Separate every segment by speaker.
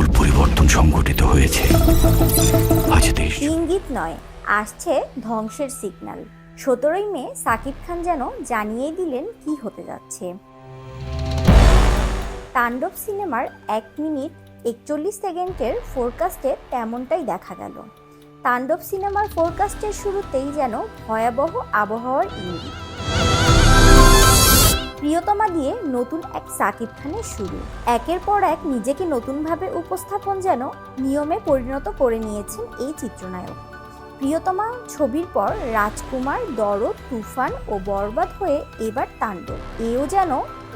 Speaker 1: আমূল পরিবর্তন সংঘটিত হয়েছে।
Speaker 2: ইঙ্গিত নয়, আসছে ধ্বংসের সিগন্যাল সতেরোই মে সাকিব খান যেন জানিয়ে দিলেন কি হতে যাচ্ছে। তাণ্ডব সিনেমার এক মিনিট একচল্লিশ সেকেন্ডের ফোরকাস্টে তেমনটাই দেখা গেল। তাণ্ডব সিনেমার ফোরকাস্টের শুরুতেই যেন ভয়াবহ আবহাওয়ার ইঙ্গিত। প্রিয়তমা দিয়ে নতুন এক সাকিব খানের শুরু। একের পর এক নিজেকে নতুনভাবে উপস্থাপন যেন নিয়মে পরিণত করে নিয়েছেন এই চিত্রনায়ক। প্রিয়তমা ছবির পর রাজকুমার, দরদ, তুফান ও বরবাদ হয়ে এবার তাণ্ডব। এও যেন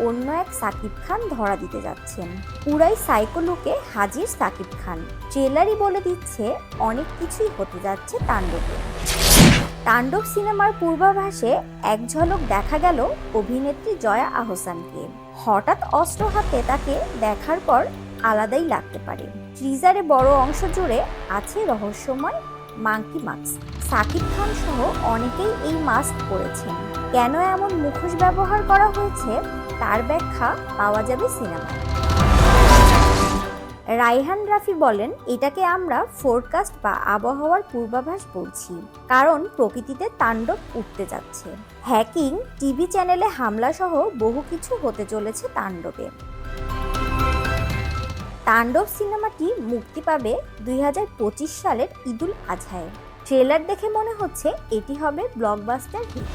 Speaker 2: অন্য এক সাকিব খান ধরা দিতে যাচ্ছেন। পুরাই সাইকো লুকে হাজির সাকিব খান। ট্রেলারই বলে দিচ্ছে, অনেক কিছুই হতে যাচ্ছে তাণ্ডবে। তাণ্ডব সিনেমার পূর্বাভাসে এক ঝলক দেখা গেল অভিনেত্রী জয়া আহসানকে। হঠাৎ অস্ত্র হাতে তাকে দেখার পর আলাদাই লাগতে পারে। ট্রিজারে বড় অংশ জুড়ে আছে রহস্যময় মাঙ্কি মাস্ক। সাকিব খান সহ অনেকেই এই মাস্ক পরেছেন। কেন এমন মুখোশ ব্যবহার করা হয়েছে, তার ব্যাখ্যা পাওয়া যাবে সিনেমায়। রাইহান রাফি বলেন, এটাকে আমরা ফোরকাস্ট বা আবহাওয়ার পূর্বাভাস বলছি, কারণ প্রকৃতিতে তাণ্ডব উঠতে যাচ্ছে। হ্যাকিং টিভি চ্যানেলে হামলা সহ বহু কিছু হতে চলেছে তাণ্ডবে। তাণ্ডব সিনেমাটি মুক্তি পাবে দুই হাজার পঁচিশ সালের ঈদুল আজহায়। ট্রেলার দেখে মনে হচ্ছে এটি হবে ব্লকবাস্টার হিট